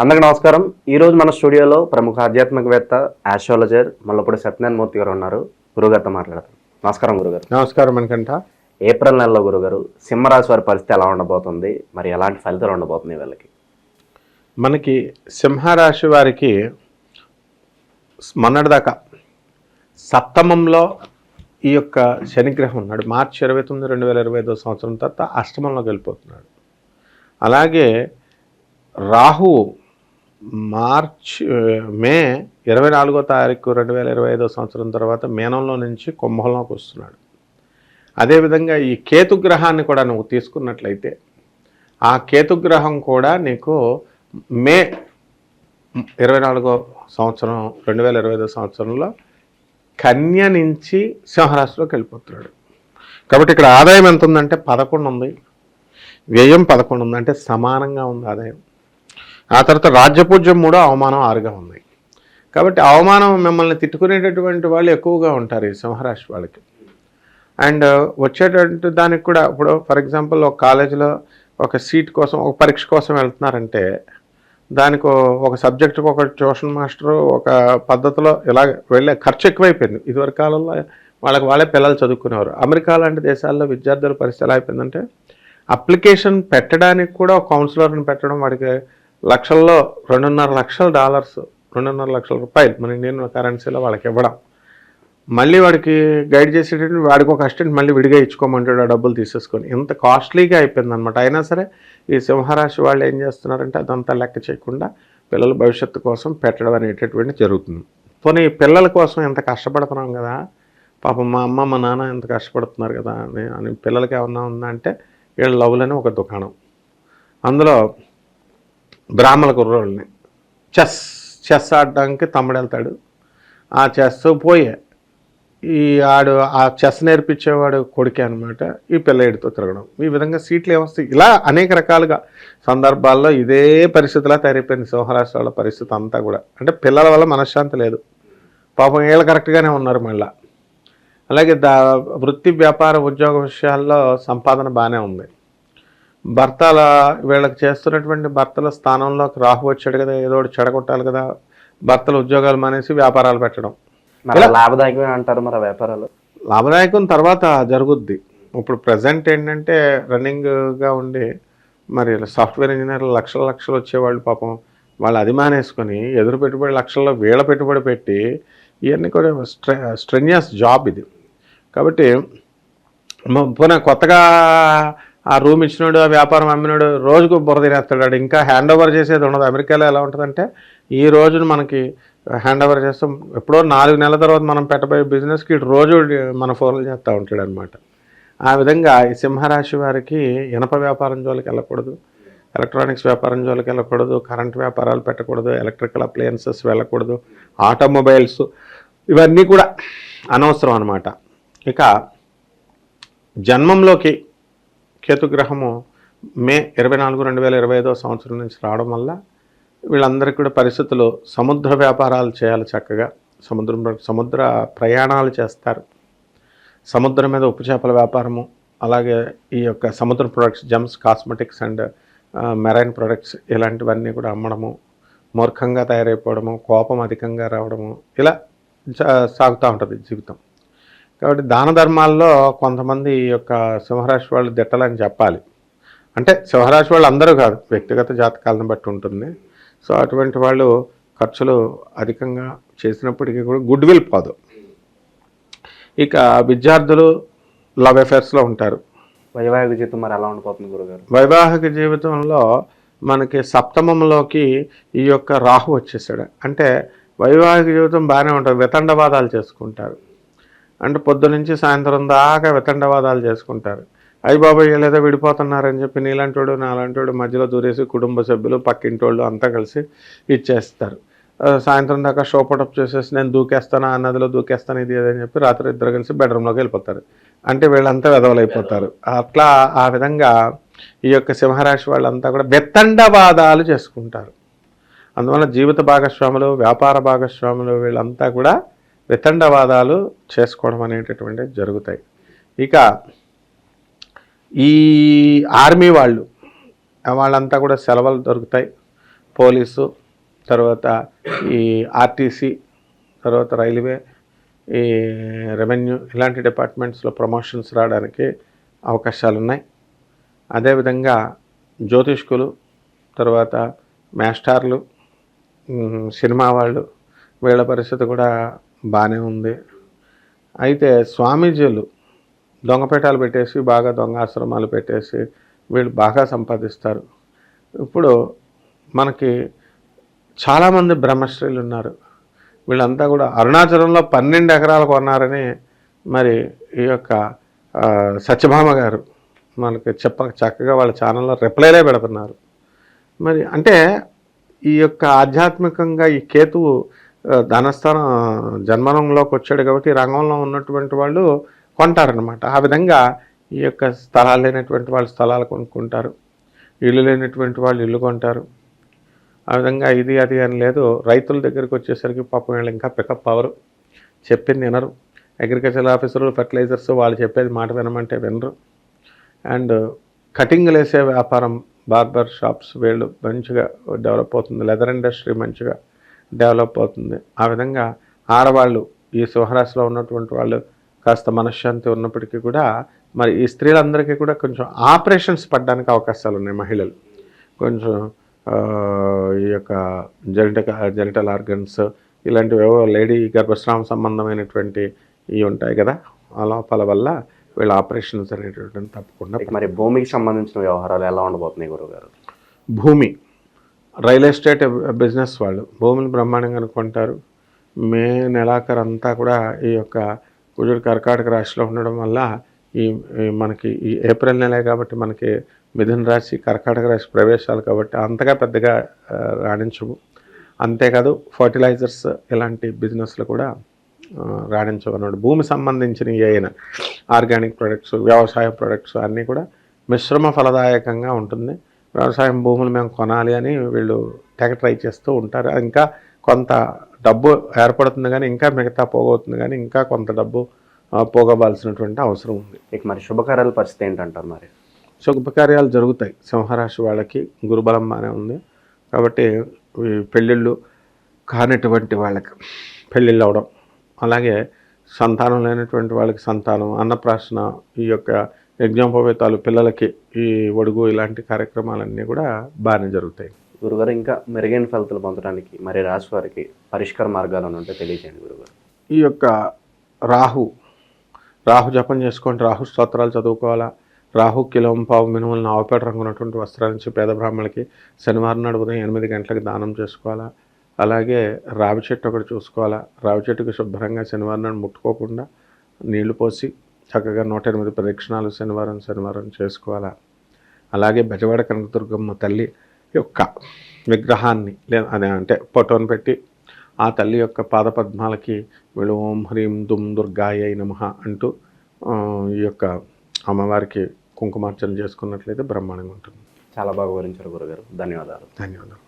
అందరికి నమస్కారం. ఈ రోజు మన స్టూడియోలో ప్రముఖ ఆధ్యాత్మికవేత్త ఆస్ట్రాలజర్ మల్లపూడి సత్యనారాయణ మూర్తి గారు ఉన్నారు. గురుగారితో మాట్లాడతారు నమస్కారం గురుగారు నమస్కారం మనకంట ఏప్రిల్ నెలలో గురుగారు సింహరాశి వారి పరిస్థితి ఎలా ఉండబోతుంది? మరి ఎలాంటి ఫలితాలు ఉండబోతుంది వీళ్ళకి? మనకి సింహరాశి వారికి మొన్నటిదాకా సప్తమంలో ఈ యొక్క శనిగ్రహం ఉన్నాడు. మార్చి ఇరవై తొమ్మిది రెండు వేల ఇరవై ఐదో సంవత్సరం తర్వాత అష్టమంలోకి వెళ్ళిపోతున్నాడు. అలాగే రాహు మార్చ్ మే ఇరవై నాలుగో తారీఖు రెండు వేల ఇరవై ఐదో సంవత్సరం తర్వాత మేనంలో నుంచి కుంభంలోకి వస్తున్నాడు. అదేవిధంగా ఈ కేతుగ్రహాన్ని కూడా నువ్వు తీసుకున్నట్లయితే ఆ కేతుగ్రహం కూడా నీకు మే ఇరవై నాలుగో సంవత్సరం రెండు వేల ఇరవై ఐదో సంవత్సరంలో కన్య నుంచి సింహరాశిలోకి వెళ్ళిపోతున్నాడు. కాబట్టి ఇక్కడ ఆదాయం ఎంత ఉందంటే పదకొండు ఉంది. వ్యయం పదకొండు ఉంది. అంటే సమానంగా ఉంది ఆదాయం. ఆ తర్వాత రాజ్యపూజ్యం మూడో అవమానం ఆరుగా ఉంది కాబట్టి అవమానం మిమ్మల్ని తిట్టుకునేటటువంటి వాళ్ళు ఎక్కువగా ఉంటారు ఈ సింహరాశి వాళ్ళకి. అండ్ వచ్చేటటువంటి దానికి కూడా ఇప్పుడు ఫర్ ఎగ్జాంపుల్ ఒక కాలేజీలో ఒక సీట్ కోసం ఒక పరీక్ష కోసం వెళ్తున్నారంటే దానికి ఒక సబ్జెక్టుకు ఒక ట్యూషన్ మాస్టరు ఒక పద్ధతిలో ఇలా వెళ్ళే ఖర్చు ఎక్కువైపోయింది. ఇదివరకు కాలంలో వాళ్ళకి వాళ్ళే పిల్లలు చదువుకునేవారు. అమెరికా లాంటి దేశాల్లో విద్యార్థుల పరిస్థితి ఎలా అయిపోయిందంటే అప్లికేషన్ పెట్టడానికి కూడా కౌన్సిలర్ని పెట్టడం వాడికి లక్షల్లో రెండున్నర లక్షల డాలర్స్ రెండున్నర లక్షల రూపాయలు మన ఇండియన్ కరెన్సీలో వాళ్ళకి ఇవ్వడం. మళ్ళీ వాడికి గైడ్ చేసేటటువంటి వాడికి ఒక అసిస్టెంట్ మళ్ళీ విడిగా ఇచ్చుకోమంటాడు ఆ డబ్బులు తీసేసుకొని. ఇంత కాస్ట్లీగా అయిపోయింది అనమాట అయినా సరే ఈ సింహరాశి వాళ్ళు ఏం చేస్తున్నారంటే అదంతా లెక్క చేయకుండా పిల్లల భవిష్యత్తు కోసం పెట్టడం అనేటటువంటి జరుగుతుంది. పోనీ పిల్లల కోసం ఎంత కష్టపడుతున్నాం కదా? పాపం మా అమ్మ మా నాన్న ఎంత కష్టపడుతున్నారు కదా? అని అని పిల్లలకి ఏమన్నా ఉందా అంటే వీళ్ళ లవ్లని ఒక దుకాణం. అందులో బ్రాహ్మణ కుర్రోళ్ళని చెస్ చెస్ ఆడడానికి తమ్ముడు వెళ్తాడు. ఆ చెస్ పోయే ఈ ఆడు ఆ చెస్ నేర్పించేవాడు కొడుకే అనమాట ఈ పిల్లడితో తిరగడం. ఈ విధంగా సీట్లు ఏమొస్తాయి ఇలా అనేక రకాలుగా సందర్భాల్లో ఇదే పరిస్థితిలా తయారైపోయింది సింహరాష్ట్రాల పరిస్థితి అంతా కూడా. అంటే పిల్లల వల్ల మనశ్శాంతి లేదు. పాపం వీళ్ళు కరెక్ట్గానే ఉన్నారు మళ్ళీ. అలాగే దా వృత్తి వ్యాపార ఉద్యోగ విషయాల్లో సంపాదన బాగానే ఉంది. భర్తల వీళ్ళకి చేస్తున్నటువంటి భర్తల స్థానంలోకి రాహు వచ్చాడు కదా ఏదో ఒకటి చెడగొట్టాలి కదా భర్తల ఉద్యోగాలు మానేసి వ్యాపారాలు పెట్టడం. లాభదాయకమే అంటారు మరి వ్యాపారాలు? లాభదాయకం తర్వాత జరుగుద్ది. ఇప్పుడు ప్రజెంట్ ఏంటంటే రన్నింగ్గా ఉండి మరి సాఫ్ట్వేర్ ఇంజనీర్లు లక్షల లక్షలు వచ్చేవాళ్ళు పాపం వాళ్ళు అది మానేసుకొని ఎదురు పెట్టుబడి లక్షల్లో వీళ్ళ పెట్టుబడి పెట్టి ఇవన్నీ కూడా స్ట్రె స్ట్రెన్యస్ జాబ్ ఇది. కాబట్టి పోనీ కొత్తగా ఆ రూమ్ ఇచ్చినాడు ఆ వ్యాపారం అమ్మినాడు రోజుకు బుర్ర తినేస్తాడు ఇంకా హ్యాండ్ ఓవర్ చేసేది ఉండదు. అమెరికాలో ఎలా ఉంటుందంటే ఈ రోజున మనకి హ్యాండ్ ఓవర్ చేస్తాం. ఎప్పుడో నాలుగు నెలల తర్వాత మనం పెట్టబోయే బిజినెస్కి రోజు మన ఫోన్లు చేస్తూ ఉంటాడు అనమాట ఆ విధంగా ఈ సింహరాశి వారికి ఇనప వ్యాపారం జోలికి వెళ్ళకూడదు. ఎలక్ట్రానిక్స్ వ్యాపారం జోలికి వెళ్ళకూడదు. కరెంట్ వ్యాపారాలు పెట్టకూడదు. ఎలక్ట్రికల్ అప్లయన్సెస్ వెళ్ళకూడదు. ఆటోమొబైల్స్ ఇవన్నీ కూడా అనవసరం అనమాట ఇక జన్మంలోకి కేతుగ్రహము మే ఇరవై నాలుగు రెండు వేల ఇరవై ఐదో సంవత్సరం నుంచి రావడం వల్ల వీళ్ళందరికీ కూడా పరిస్థితులు సముద్ర వ్యాపారాలు చేయాలి చక్కగా. సముద్రం సముద్ర ప్రయాణాలు చేస్తారు. సముద్రం మీద ఉప్పు చేపల వ్యాపారము అలాగే ఈ యొక్క సముద్ర products gems cosmetics and marine products ఇలాంటివన్నీ కూడా అమ్మడము మూర్ఖంగా తయారైపోవడము కోపం అధికంగా రావడము ఇలా సాగుతూ ఉంటుంది జీవితం. కాబట్టి దాన ధర్మాల్లో కొంతమంది ఈ యొక్క సింహరాశి వాళ్ళు దిట్టలని చెప్పాలి. అంటే సింహరాశి వాళ్ళు అందరూ కాదు వ్యక్తిగత జాతకాలను బట్టి ఉంటుంది. సో అటువంటి వాళ్ళు ఖర్చులు అధికంగా చేసినప్పటికీ కూడా గుడ్ విల్ పోదు. ఇక విద్యార్థులు లవ్ అఫేర్స్లో ఉంటారు. వైవాహిక జీవితం మరి ఎలా ఉండబోతుంది గురుగారు? వైవాహిక జీవితంలో మనకి సప్తమంలోకి ఈ యొక్క రాహు వచ్చేసాడు. అంటే వైవాహిక జీవితం బాగానే ఉంటుంది. వితండవాదాలు చేసుకుంటారు. అంటే పొద్దు నుంచి సాయంత్రం దాకా వితండవాదాలు చేసుకుంటారు. అయ్యి బాబాయ్ లేదా విడిపోతున్నారని చెప్పి నీలాంటోడు నాలాంటోడు మధ్యలో దూరేసి కుటుంబ సభ్యులు పక్కింటోళ్ళు అంతా కలిసి ఇచ్చేస్తారు. సాయంత్రం దాకా షో పటప్ చేసేసి నేను దూకేస్తాను ఆ నదిలో దూకేస్తాను ఇది అని చెప్పి రాత్రి ఇద్దరు కలిసి బెడ్రూమ్లోకి వెళ్ళిపోతారు. అంటే వీళ్ళంతా వెదవలైపోతారు అట్లా ఆ విధంగా ఈ యొక్క సింహరాశి వాళ్ళంతా కూడా బెత్తండవాదాలు చేసుకుంటారు. అందువల్ల జీవిత భాగస్వాములు వ్యాపార భాగస్వాములు వీళ్ళంతా కూడా వితండవాదాలు చేసుకోవడం అనేటటువంటివి జరుగుతాయి. ఇక ఈ ఆర్మీ వాళ్ళు వాళ్ళంతా కూడా సెలవులు దొరుకుతాయి. పోలీసు తర్వాత ఈ ఆర్టీసీ తర్వాత రైల్వే ఈ రెవెన్యూ ఇలాంటి డిపార్ట్మెంట్స్లో ప్రమోషన్స్ రావడానికి అవకాశాలు ఉన్నాయి అదేవిధంగా జ్యోతిష్కులు తర్వాత మాస్టార్లు సినిమా వాళ్ళు వీళ్ళ పరిస్థితి కూడా బాగానే ఉంది. అయితే స్వామీజీలు దొంగపేటాలు పెట్టేసి బాగా దొంగ ఆశ్రమాలు పెట్టేసి వీళ్ళు బాగా సంపాదిస్తారు. ఇప్పుడు మనకి చాలామంది బ్రహ్మశ్రీలు ఉన్నారు. వీళ్ళంతా కూడా అరుణాచలంలో పన్నెండు ఎకరాలు కొన్నారని మరి ఈ యొక్క సత్యభామ గారు మనకి చెప్ప చక్కగా వాళ్ళ ఛానల్లో రిప్లైలే పెడుతున్నారు. మరి అంటే ఈ యొక్క ఆధ్యాత్మికంగా ఈ కేతువు ధనస్థానం జన్మనంలోకి వచ్చాడు కాబట్టి రంగంలో ఉన్నటువంటి వాళ్ళు కొంటారనమాట ఆ విధంగా ఈ యొక్క స్థలాలు లేనటువంటి వాళ్ళు స్థలాలు కొనుక్కుంటారు. ఇల్లు లేనటువంటి వాళ్ళు ఇల్లు కొంటారు. ఆ విధంగా ఇది అది అని లేదు. రైతుల దగ్గరికి వచ్చేసరికి పాపం వీళ్ళు ఇంకా పికప్ అవరు చెప్పింది వినరు. అగ్రికల్చర్ ఆఫీసర్లు ఫెర్టిలైజర్స్ వాళ్ళు చెప్పేది మాట వినమంటే వినరు. అండ్ కటింగ్లు వేసే వ్యాపారం బార్బర్ షాప్స్ వీళ్ళు మంచిగా డెవలప్ అవుతుంది. లెదర్ ఇండస్ట్రీ మంచిగా డెవలప్ అవుతుంది. ఆ విధంగా ఆడవాళ్ళు ఈ సింహరాశిలో ఉన్నటువంటి వాళ్ళు కాస్త మనశ్శాంతి ఉన్నప్పటికీ కూడా మరి ఈ స్త్రీలందరికీ కూడా కొంచెం ఆపరేషన్స్ పడడానికి అవకాశాలు ఉన్నాయి మహిళలు. కొంచెం ఈ యొక్క జెనిటక జెనిటల్ ఆర్గన్స్ ఇలాంటివి ఏవో లేడీ గర్భస్రావం సంబంధమైనటువంటి ఇవి ఉంటాయి కదా ఆ లోపాల వల్ల వీళ్ళ ఆపరేషన్స్ అనేటువంటి తప్పకుండా మరి భూమికి సంబంధించిన వ్యవహారాలు ఎలా ఉండబోతున్నాయి గురుగారు భూమి. రియల్ ఎస్టేట్ బిజినెస్ వాళ్ళు భూమిని బ్రహ్మాండంగా అనుకుంటారు. మే నెలాఖరు అంతా కూడా ఈ యొక్క కుజుడు కర్కాటక రాశిలో ఉండడం వల్ల ఈ మనకి ఈ ఏప్రిల్ నెలే కాబట్టి మనకి మిథున రాశి కర్కాటక రాశి ప్రవేశాలు కాబట్టి అంతగా పెద్దగా రాణించవు. అంతేకాదు ఫర్టిలైజర్స్ ఇలాంటి బిజినెస్లు కూడా ఆ, రాణించవు అన్నమాట. భూమి సంబంధించిన అయినా ఆర్గానిక్ ప్రొడక్ట్స్ వ్యవసాయ ప్రొడక్ట్స్ అన్నీ కూడా మిశ్రమ ఫలదాయకంగా ఉంటుంది. వ్యవసాయం భూములు మేము కొనాలి అని వీళ్ళు తెగ ట్రై చేస్తూ ఉంటారు. ఇంకా కొంత డబ్బు ఏర్పడుతుంది కానీ ఇంకా మిగతా పోగవుతుంది కానీ ఇంకా కొంత డబ్బు పోగవలసినటువంటి అవసరం ఉంది. ఇక మరి శుభకార్యాల పరిస్థితి ఏంటంటారు మరి? శుభకార్యాలు జరుగుతాయి. సింహరాశి వాళ్ళకి గురుబలం బాగానే ఉంది. కాబట్టి పెళ్ళిళ్ళు కానటువంటి వాళ్ళకి పెళ్ళిళ్ళు అవడం అలాగే సంతానం లేనటువంటి వాళ్ళకి సంతానం అన్నప్రాసన ఈ యొక్క యజ్ఞోపవేతాలు పిల్లలకి ఈ ఒడుగు ఇలాంటి కార్యక్రమాలన్నీ కూడా బాగానే జరుగుతాయి. గురుగారు ఇంకా మెరుగైన ఫలితాలు పొందడానికి మరి రాశి వారికి పరిష్కార మార్గాలు ఉంటే తెలియజేయండి గురుగారు. ఈ యొక్క రాహు రాహు జపం చేసుకోండి రాహు స్తోత్రాలు చదువుకోవాలా రాహు కిలోం పావు మినుములు నావపేట రంగు ఉన్నటువంటి వస్త్రాల నుంచి పేద బ్రాహ్మణులకి శనివారం నాడు ఉదయం ఎనిమిది గంటలకు దానం చేసుకోవాలా అలాగే రావి చెట్టు ఒకటి చూసుకోవాలా రావి చెట్టుకి శుభ్రంగా శనివారం నాడు ముట్టుకోకుండా నీళ్ళు పోసి చక్కగా నూట ఎనిమిది ప్రదక్షిణాలు శనివారం శనివారం చేసుకోవాలా? అలాగే బెజవాడ కనకదుర్గమ్మ తల్లి యొక్క విగ్రహాన్ని లేదా అదే అంటే ఫోటోని పెట్టి ఆ తల్లి యొక్క పాదపద్మాలకి వీళ్ళు ఓం హ్రీం దుమ్ దుర్గాయ నమః అంటూ ఈ యొక్క అమ్మవారికి కుంకుమార్చన చేసుకున్నట్లయితే బ్రహ్మాండంగా ఉంటుంది. చాలా బాగా వివరించారు గురుగారు. ధన్యవాదాలు. ధన్యవాదాలు.